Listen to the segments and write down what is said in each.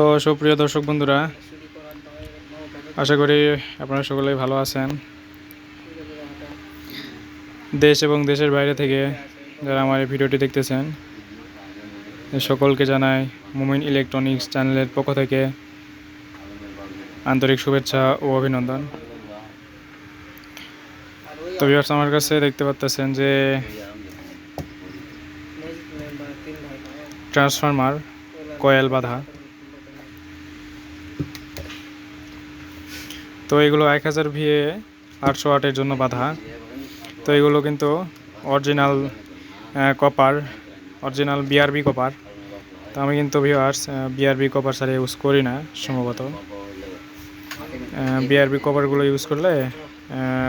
তো সুপ্রিয় দর্শক বন্ধুরা, আশা করি আপনারা সকলেই ভালো আছেন। দেশ এবং দেশের বাইরে থেকে যারা আমার এই ভিডিওটি দেখতেছেন, সকলকে জানাই মুমিন ইলেকট্রনিক্স চ্যানেলের পক্ষ থেকে আন্তরিক শুভেচ্ছা ও অভিনন্দন। তো ভিউয়ার্স আমার কাছে দেখতে পাচ্তেছেন যে ট্রান্সফরমার কয়েল বাঁধা। তো এগুলো এক হাজার ভিএ আটশো আটের জন্য বাধা। তো এগুলো কিন্তু original copper original BRB copper তো আমি কিন্তু ভিওয়ার্স বিআরবি কপার সারি ইউজ করি না সম্ভবত। বিআরবি কপারগুলো ইউজ করলে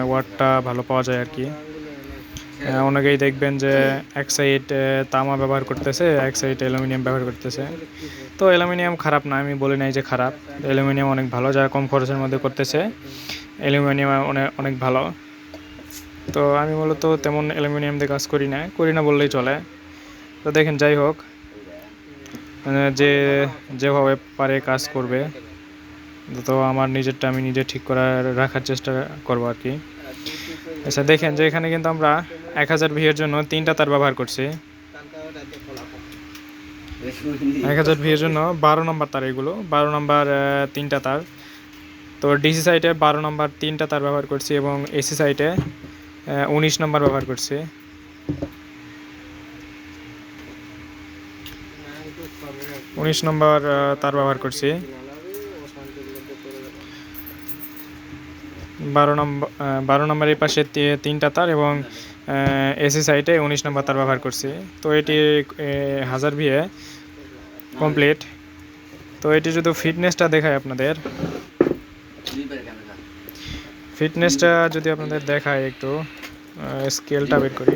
ওয়ার্ডটা ভালো পাওয়া যায় আর কি। অনেকেই দেখবেন যে এক সাইড তামা ব্যবহার করতেছে, এক সাইড অ্যালুমিনিয়াম ব্যবহার করতেছে। তো অ্যালুমিনিয়াম খারাপ না, আমি বলি নাই যে খারাপ। অ্যালুমিনিয়াম অনেক ভালো যারা কম খরচের মধ্যে করতেছে। অ্যালুমিনিয়াম অনেক অনেক ভালো। তো আমি মূলত তেমন অ্যালুমিনিয়াম দিয়ে কাজ করি না করি না বললেই চলে। তো দেখেন, যাই হোক মানে যে, যেভাবে পারে কাজ করবে। তো আমার নিজেরটা আমি নিজে ঠিক করার রাখার চেষ্টা করব আর কি। আচ্ছা দেখেন যে এখানে কিন্তু আমরা এক হাজার ভিয়ের জন্য তিনটা তার ব্যবহার করছি। এক হাজার ভিয়ের জন্য বারো নম্বর তার এগুলো, বারো নম্বর তিনটা তার। তো ডিসি সাইটে বারো নম্বর তিনটা তার ব্যবহার করছি এবং এসি সাইটে উনিশ নম্বর ব্যবহার করছি। উনিশ নম্বর তার ব্যবহার করছি। বারো নম্বর বারো নম্বরের পাশে তিনটা তার এবং এসি সাইটে উনিশ নম্বর তার ব্যবহার করছি। তো এটি হাজার ভিয়ে কমপ্লিট। তো এটি যদি ফিটনেসটা দেখায় আপনাদের। ফিটনেসটা যদি আপনাদের দেখায় একটু স্কেলটা বের করি।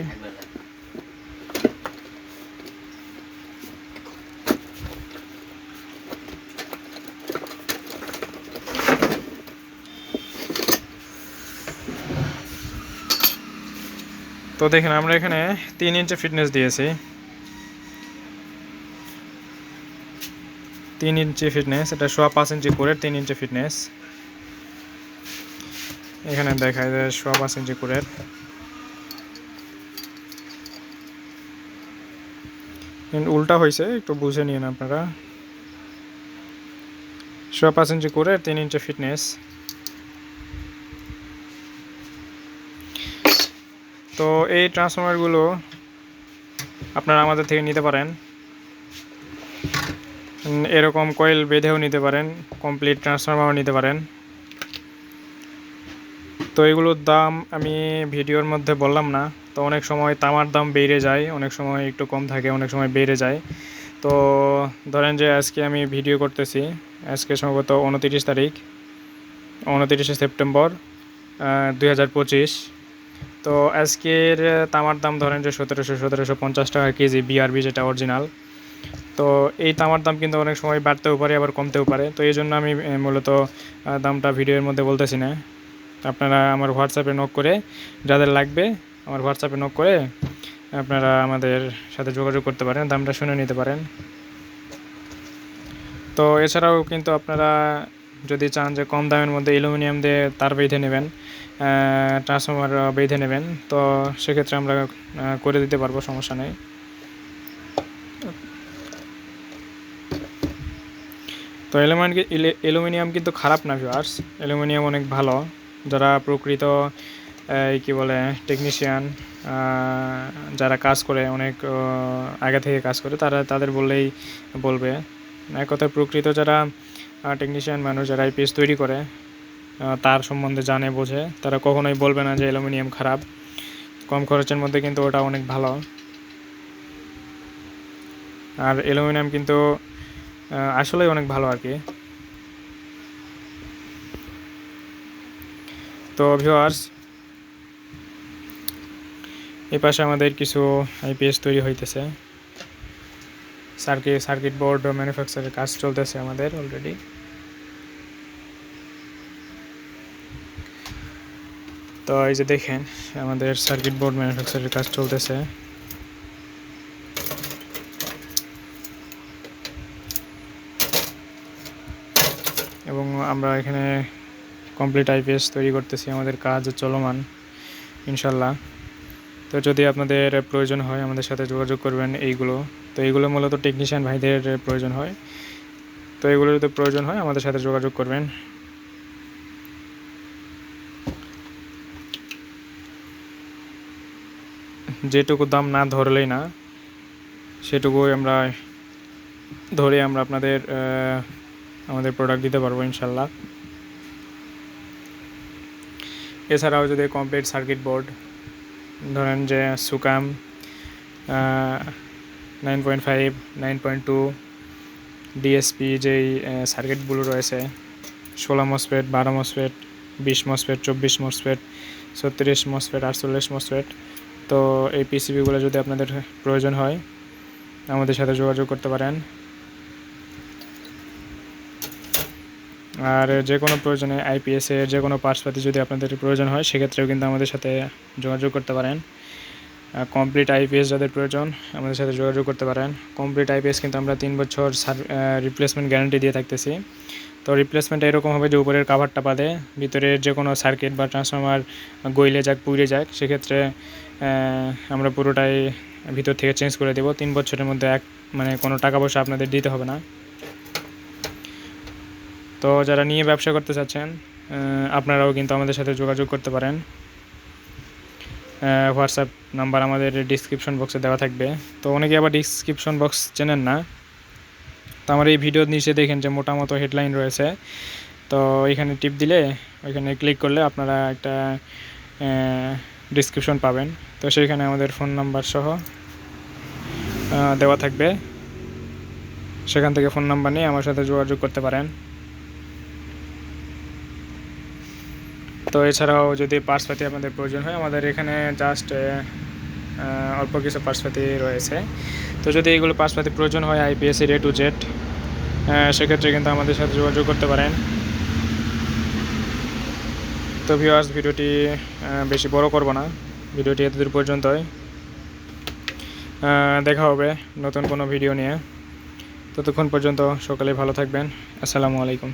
তো দেখেন, আমরা এখানে তিন ইঞ্চি ফিটনেস দিয়েছি। তিন ইঞ্চি ফিটনেস এটা সোয়া পাঁচ ইঞ্চি করে তিন ইঞ্চি ফিটনেস এখানে দেখায় যে সোয়া পাঁচ ইঞ্চি করে। উল্টা হয়েছে, একটু বুঝে নিন আপনারা। সোয়া পাঁচ ইঞ্চি করে তিন ইঞ্চি ফিটনেস তো এই ট্রান্সফরমারগুলো আপনারা আমাদের থেকে নিতে পারেন। এরকম কয়েল বেঁধেও নিতে পারেন কমপ্লিট ট্রান্সফরমারও নিতে পারেন। তো এগুলোর দাম আমি ভিডিওর মধ্যে বললাম না, তো অনেক সময় তামার দাম বেড়ে যায়, অনেক সময় একটু কম থাকে, অনেক সময় বেড়ে যায়। তো ধরেন যে আজকে আমি ভিডিও করতেছি, আজকে সম্ভবত উনতিরিশ তারিখ, উনতিরিশে সেপ্টেম্বর দুই হাজার পঁচিশ। তো আজকের তামার দাম ধরেন যে সতেরোশো সতেরোশো পঞ্চাশ টাকা কেজি বিআরবি যেটা অরিজিনাল তো এই তামার দাম কিন্তু অনেক সময় বাড়তেও পারে, আবার কমতেও পারে। তো এই জন্য আমি মূলত দামটা ভিডিওর মধ্যে বলতেছি না। আপনারা আমার হোয়াটসঅ্যাপে নক করে, যাদের লাগবে, আমার হোয়াটসঅ্যাপে নক করে, আপনারা আমাদের সাথে যোগাযোগ করতে পারেন, দামটা শুনে নিতে পারেন। তো এছাড়াও কিন্তু আপনারা যদি চান যে কম দামের মধ্যে অ্যালুমিনিয়াম দিয়ে তার বেঁধে নেবেন ট্রান্সফর্মার বেঁধে নেবেন, তো সেক্ষেত্রে আমরা করে দিতে পারব, সমস্যা নেই। তো অ্যালুমিনিয়াম অ্যালুমিনিয়াম কিন্তু খারাপ না ভিউয়ার্স অ্যালুমিনিয়াম অনেক ভালো। যারা প্রকৃত এই কি বলে টেকনিশিয়ান যারা কাজ করে, অনেক আগে থেকে কাজ করে, তারা, তাদের বললেই বলবে। এক কথায় প্রকৃত যারা টেকনিশিয়ান মানুষ যারা আইপিএস তৈরি করে তার সম্বন্ধে জানে, বোঝে। তারা কখনোই বলবে না যে অ্যালুমিনিয়াম খারাপ। কম খরচের মধ্যে কিন্তু ওটা অনেক ভালো। আর অ্যালুমিনিয়াম কিন্তু আসলেই অনেক ভালো আর কি। তো ভিউয়ার্স এই পাশে আমাদের কিছু আইপিএস তৈরি হইতেছে। সার্কিট সার্কিট বোর্ড, ম্যানুফ্যাকচারের কাজ চলতেছে আমাদের অলরেডি তো এই যে দেখেন, আমাদের সার্কিট বোর্ড, ম্যানুফ্যাকচারের কাজ চলতেছে। এবং আমরা এখানে কমপ্লিট আইপিএস তৈরি করতেছি, আমাদের কাজ চলমান, ইনশাল্লাহ। তো যদি আপনাদের প্রয়োজন হয় আমাদের সাথে যোগাযোগ করবেন এইগুলো। তো এইগুলো মূলত টেকনিশিয়ান ভাইদের প্রয়োজন হয়। তো এগুলো যদি প্রয়োজন হয় আমাদের সাথে যোগাযোগ করবেন। যেটুকু দাম না ধরলেই না, সেটুকুই আমরা ধরে আমরা আপনাদের আমাদের প্রোডাক্ট দিতে পারব ইনশাল্লাহ। এছাড়াও যদি কমপ্লিট সার্কিট বোর্ড ধরেন যে Sukam nine point five nine point two DSP যেই সার্কিটগুলো রয়েছে, ষোলো মসফেট বারো মসফেট বিশ মসফেট চব্বিশ মসফেট ছত্রিশ মসফেট আটচল্লিশ মসফেট তো এই পিসিবিগুলো যদি আপনাদের প্রয়োজন হয়, আমাদের সাথে যোগাযোগ করতে পারেন। আর যে কোনো প্রয়োজনে আইপিএসের যে কোনো পার্টসপাতি যদি আপনাদের প্রয়োজন হয়, সেক্ষেত্রেও কিন্তু আমাদের সাথে যোগাযোগ করতে পারেন। কমপ্লিট আইপিএস যাদের প্রয়োজন, আমাদের সাথে যোগাযোগ করতে পারেন। কমপ্লিট আইপিএস কিন্তু আমরা তিন বছর রিপ্লেসমেন্ট গ্যারান্টি দিয়ে থাকতেছি। তো রিপ্লেসমেন্ট এরকম হবে যে উপরের কাভারটা বাদে ভিতরের যে কোনো সার্কিট বা ট্রান্সফর্মার গইলে যাক, পুড়ে যাক, সেক্ষেত্রে আমরা পুরোটাই ভিতর থেকে চেঞ্জ করে দেবো। তিন বছরের মধ্যে এক মানে কোনো টাকা পয়সা আপনাদের দিতে হবে না। তো যারা নিয়ে ব্যবসা করতে চাচ্ছেন আপনারাও কিন্তু আমাদের সাথে যোগাযোগ করতে পারেন। হোয়াটসঅ্যাপ নাম্বার আমাদের ডিসক্রিপশন বক্সে দেওয়া থাকবে। তো অনেকে আবার ডিসক্রিপশন বক্স চেনেন না। তো আমার এই ভিডিওর নিচে দেখেন যে মোটা মতো হেডলাইন রয়েছে। তো এখানে টিপ দিলে ওইখানে ক্লিক করলে আপনারা একটা ডিসক্রিপশন পাবেন। তো সেইখানে আমাদের ফোন নাম্বার সহ দেওয়া থাকবে। সেখান থেকে ফোন নাম্বার নিয়ে আমার সাথে যোগাযোগ করতে পারেন। তো এছাড়াও যদি পার্সপাতি আপনাদের প্রয়োজন হয়, আমাদের এখানে জাস্ট অল্প কিছু পার্সপাতি রয়েছে। তো যদি এগুলো পার্সপাতি প্রয়োজন হয় আইপিএসসি এ টু জেড সেক্ষেত্রে কিন্তু আমাদের সাথে যোগাযোগ করতে পারেন। তো ভিউয়ার্স ভিডিওটি বেশি বড় করব না। ভিডিওটি এতদূর পর্যন্তই। দেখা হবে নতুন কোনো ভিডিও নিয়ে। ততক্ষণ পর্যন্ত সকালে ভালো থাকবেন। আসসালামু আলাইকুম।